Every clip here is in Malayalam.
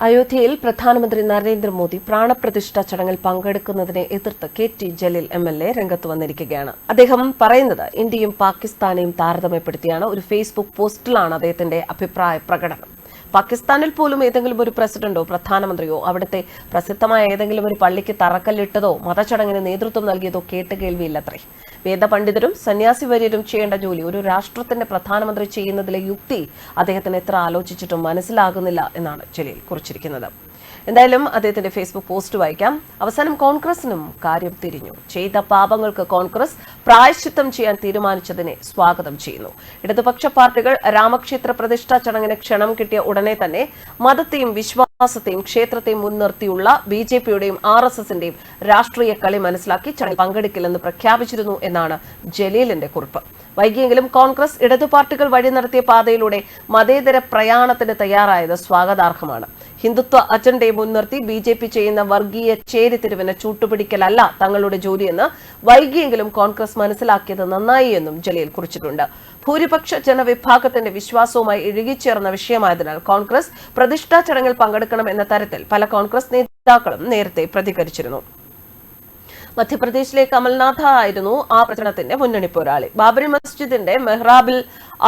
അയോധ്യയിൽ പ്രധാനമന്ത്രി നരേന്ദ്രമോദി പ്രാണപ്രതിഷ്ഠ ചടങ്ങിൽ പങ്കെടുക്കുന്നതിനെ എതിർത്ത് K T Jaleel M L A രംഗത്ത് വന്നിരിക്കുകയാണ്. അദ്ദേഹം പറയുന്നത് ഇന്ത്യയും പാകിസ്ഥാനെയും താരതമ്യപ്പെടുത്തിയാണ്. ഒരു ഫേസ്ബുക്ക് പോസ്റ്റിലാണ് അദ്ദേഹത്തിന്റെ അഭിപ്രായ പ്രകടനം. പാകിസ്ഥാനിൽ പോലും ഏതെങ്കിലും ഒരു പ്രസിഡന്റോ പ്രധാനമന്ത്രിയോ അവിടുത്തെ പ്രസിദ്ധമായ ഏതെങ്കിലും ഒരു പള്ളിക്ക് തറക്കല്ലിട്ടതോ മതചടങ്ങിന് നേതൃത്വം നൽകിയതോ കേട്ട് കേൾവിയില്ലത്രേ. വേദപണ്ഡിതരും സന്യാസി വര്യരും ചെയ്യേണ്ട ജോലി ഒരു രാഷ്ട്രത്തിന്റെ പ്രധാനമന്ത്രി ചെയ്യുന്നതിലെ യുക്തി അദ്ദേഹത്തിന് എത്ര ആലോചിച്ചിട്ടും മനസ്സിലാകുന്നില്ല എന്നാണ് ജലീൽ കുറിച്ചിരിക്കുന്നത്. എന്തായാലും അദ്ദേഹത്തിന്റെ ഫേസ്ബുക്ക് പോസ്റ്റ് വായിക്കാം. അവസാനം കോൺഗ്രസിനും കാര്യം തിരിഞ്ഞു. ചെയ്ത പാപങ്ങൾക്ക് കോൺഗ്രസ് പ്രായശ്ചിത്തം ചെയ്യാൻ തീരുമാനിച്ചതിനെ സ്വാഗതം ചെയ്യുന്നു. ഇടതുപക്ഷ പാർട്ടികൾ രാമക്ഷേത്ര പ്രതിഷ്ഠാ ചടങ്ങിന് ക്ഷണം കിട്ടിയ ഉടനെ തന്നെ മതത്തെയും വിശ്വാസത്തെയും ക്ഷേത്രത്തെയും മുൻനിർത്തിയുള്ള ബി ജെ പിയുടെയും ആർ എസ് എസിന്റെയും രാഷ്ട്രീയ കളി മനസ്സിലാക്കി ചടങ്ങിൽ പങ്കെടുക്കില്ലെന്ന് പ്രഖ്യാപിച്ചിരുന്നു എന്നാണ് ജലീലിന്റെ കുറിപ്പ്. വൈകിയെങ്കിലും കോൺഗ്രസ് ഇടതു പാർട്ടികൾ വഴി നടത്തിയ പാതയിലൂടെ മതേതര പ്രയാണത്തിന് തയ്യാറായത് സ്വാഗതാർഹമാണ്. ഹിന്ദുത്വ അജണ്ടയെ മുൻനിർത്തി ബി ജെ പി ചെയ്യുന്ന വർഗീയ ചേരിതിരിവിന് ചൂട്ടുപിടിക്കലല്ല തങ്ങളുടെ ജോലിയെന്ന് വൈകിയെങ്കിലും കോൺഗ്രസ് മനസ്സിലാക്കിയത് നന്നായി എന്നും ജലീൽ കുറിച്ചിട്ടുണ്ട്. ഭൂരിപക്ഷ ജനവിഭാഗത്തിന്റെ വിശ്വാസവുമായി ഇഴുകിച്ചേർന്ന വിഷയമായതിനാൽ കോൺഗ്രസ് പ്രതിഷ്ഠാ ചടങ്ങിൽ പങ്കെടുക്കണം എന്ന തരത്തിൽ പല കോൺഗ്രസ് നേതാക്കളും നേരത്തെ പ്രതികരിച്ചിരുന്നു. മധ്യപ്രദേശിലെ കമൽനാഥ ആയിരുന്നു ആ പ്രചരണത്തിന്റെ മുന്നണി പോരാളി. ബാബരി മസ്ജിദിന്റെ മെഹ്റാബിൽ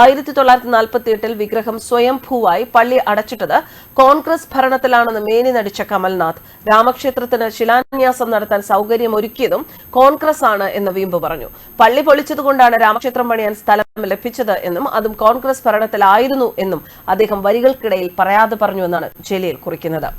ആയിരത്തി തൊള്ളായിരത്തി നാൽപ്പത്തി എട്ടിൽ വിഗ്രഹം സ്വയംഭൂവായി പള്ളി അടച്ചിട്ടത് കോൺഗ്രസ് ഭരണത്തിലാണെന്ന് മേനി നടിച്ച കമൽനാഥ്. രാമക്ഷേത്രത്തിന് ശിലാന്യാസം നടത്താൻ സൗകര്യമൊരുക്കിയതും കോൺഗ്രസ് ആണ് എന്ന് വീമ്പ് പറഞ്ഞു. പള്ളി പൊളിച്ചതുകൊണ്ടാണ് രാമക്ഷേത്രം പണിയാൻ സ്ഥലം ലഭിച്ചത് എന്നും അതും കോൺഗ്രസ് ഭരണത്തിലായിരുന്നു എന്നും അദ്ദേഹം വരികൾക്കിടയിൽ പറയാതെ പറഞ്ഞു എന്നാണ് ജലീൽ കുറിക്കുന്നത്.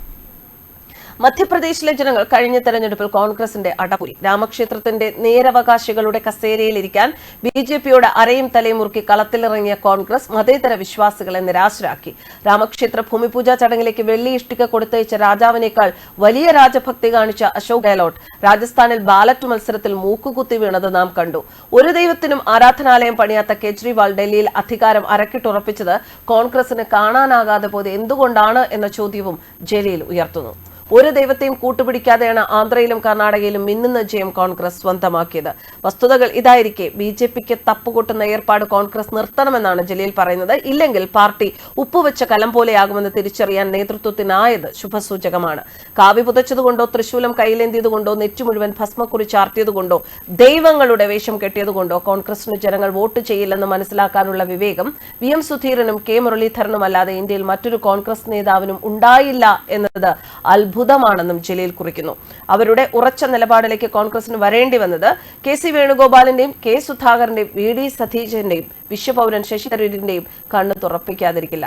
മധ്യപ്രദേശിലെ ജനങ്ങൾ കഴിഞ്ഞ തെരഞ്ഞെടുപ്പിൽ കോൺഗ്രസിന്റെ അടപുരി. രാമക്ഷേത്രത്തിന്റെ നേരവകാശികളുടെ കസേരയിലിരിക്കാൻ ബി ജെ പിയോട് അരയും തലയും മുറുക്കി കളത്തിലിറങ്ങിയ കോൺഗ്രസ് മതേതര വിശ്വാസികളെ നിരാശരാക്കി. രാമക്ഷേത്ര ഭൂമിപൂജാ ചടങ്ങിലേക്ക് വെള്ളി ഇഷ്ടിക കൊടുത്തയച്ച രാജാവിനേക്കാൾ വലിയ രാജഭക്തി കാണിച്ച അശോക് ഗെഹ്ലോട്ട് രാജസ്ഥാനിൽ ബാലറ്റ് മത്സരത്തിൽ മൂക്കുകുത്തി വീണത് നാം കണ്ടു. ഒരു ദൈവത്തിനും ആരാധനാലയം പണിയാത്ത കേജ്രിവാൾ ഡൽഹിയിൽ അധികാരം അരക്കിട്ടുറപ്പിച്ചത് കോൺഗ്രസിന് കാണാനാകാതെ പോയത് എന്തുകൊണ്ടാണ് എന്ന ചോദ്യവും ജലീൽ ഉയർത്തുന്നു. ഒരു ദൈവത്തെയും കൂട്ടുപിടിക്കാതെയാണ് ആന്ധ്രയിലും കർണാടകയിലും മിന്നുന്ന ജയം കോൺഗ്രസ് സ്വന്തമാക്കിയത്. വസ്തുതകൾ ഇതായിരിക്കെ ബി ജെ പിക്ക് തപ്പുകൊട്ടുന്ന ഏർപ്പാട് കോൺഗ്രസ് നിർത്തണമെന്നാണ് ജലീൽ പറയുന്നത്. ഇല്ലെങ്കിൽ പാർട്ടി ഉപ്പുവെച്ച കലം പോലെയാകുമെന്ന് തിരിച്ചറിയാൻ നേതൃത്വത്തിനായത് ശുഭസൂചകമാണ്. കാവി പുതച്ചതുകൊണ്ടോ തൃശൂലം കയ്യിലേന്തിയതുകൊണ്ടോ നെറ്റു മുഴുവൻ ഭസ്മക്കുറി ചാർത്തിയതുകൊണ്ടോ ദൈവങ്ങളുടെ വേഷം കെട്ടിയതുകൊണ്ടോ കോൺഗ്രസിന് ജനങ്ങൾ വോട്ട് ചെയ്യില്ലെന്ന് മനസ്സിലാക്കാനുള്ള വിവേകം വി എം സുധീരനും കെ മുരളീധരനും അല്ലാതെ ഇന്ത്യയിൽ മറ്റൊരു കോൺഗ്രസ് നേതാവിനും ഉണ്ടായില്ല എന്നത് അത്ഭുതമാണെന്നും ജലീൽ കുറിക്കുന്നു. അവരുടെ ഉറച്ച നിലപാടിലേക്ക് കോൺഗ്രസിന് വരേണ്ടി വന്നത് കെ സി വേണുഗോപാലിന്റെയും കെ സുധാകരന്റെയും വി ഡി സതീശന്റെയും വിശ്വപൗരൻ ശശി തരൂരിന്റെയും കണ്ണു തുറപ്പിക്കാതിരിക്കില്ല.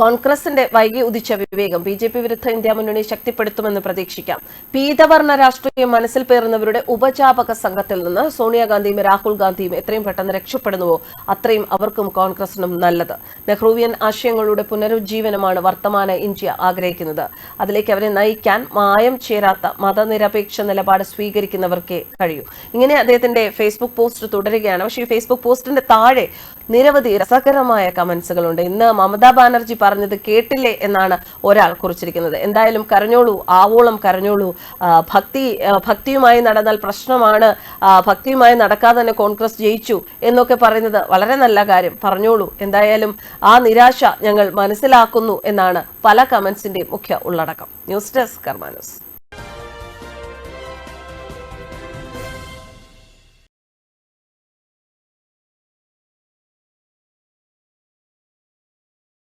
കോൺഗ്രസിന്റെ വൈകി ഉദിച്ച വിവേകം ബി ജെ പി വിരുദ്ധ ഇന്ത്യ മുന്നണി ശക്തിപ്പെടുത്തുമെന്ന് പ്രതീക്ഷിക്കാം. പീതവർണ രാഷ്ട്രീയം മനസ്സിൽ പേറുന്നവരുടെ ഉപജാപക സംഘത്തിൽ നിന്ന് സോണിയാഗാന്ധിയും രാഹുൽ ഗാന്ധിയും എത്രയും പെട്ടെന്ന് രക്ഷപ്പെടുന്നുവോ അത്രയും അവർക്കും കോൺഗ്രസിനും നല്ലത്. നെഹ്റുവിയൻ ആശയങ്ങളുടെ പുനരുജ്ജീവനമാണ് വർത്തമാന ഇന്ത്യ ആഗ്രഹിക്കുന്നത്. അതിലേക്ക് അവരെ നയിക്കാൻ മായം ചേരാത്ത മതനിരപേക്ഷ നിലപാട് സ്വീകരിക്കുന്നവർക്കേ കഴിയൂ. ഇങ്ങനെ അദ്ദേഹത്തിന്റെ ഫേസ്ബുക്ക് പോസ്റ്റ് തുടരുകയാണ്. പക്ഷേ ഈ ഫേസ്ബുക്ക് പോസ്റ്റിന്റെ താഴെ നിരവധി രസകരമായ കമന്റ്സുകളുണ്ട്. ഇന്ന് മമതാ ബാനർജി പറഞ്ഞത് കേട്ടില്ലേ എന്നാണ് ഒരാൾ കുറിച്ചിരിക്കുന്നത്. എന്തായാലും കരഞ്ഞോളൂ ആവോളം കരഞ്ഞോളൂ. ഭക്തി ഭക്തിയുമായി നടന്നാൽ പ്രശ്നമാണ്. ഭക്തിയുമായി നടക്കാതെ തന്നെ കോൺഗ്രസ് ജയിച്ചു എന്നൊക്കെ പറയുന്നത് വളരെ നല്ല കാര്യം. പറഞ്ഞോളൂ എന്തായാലും ആ നിരാശ ഞങ്ങൾ മനസ്സിലാക്കുന്നു എന്നാണ് പല കമന്റ്സിന്റെയും മുഖ്യ ഉള്ളടക്കം. News desk കർമാനസ്.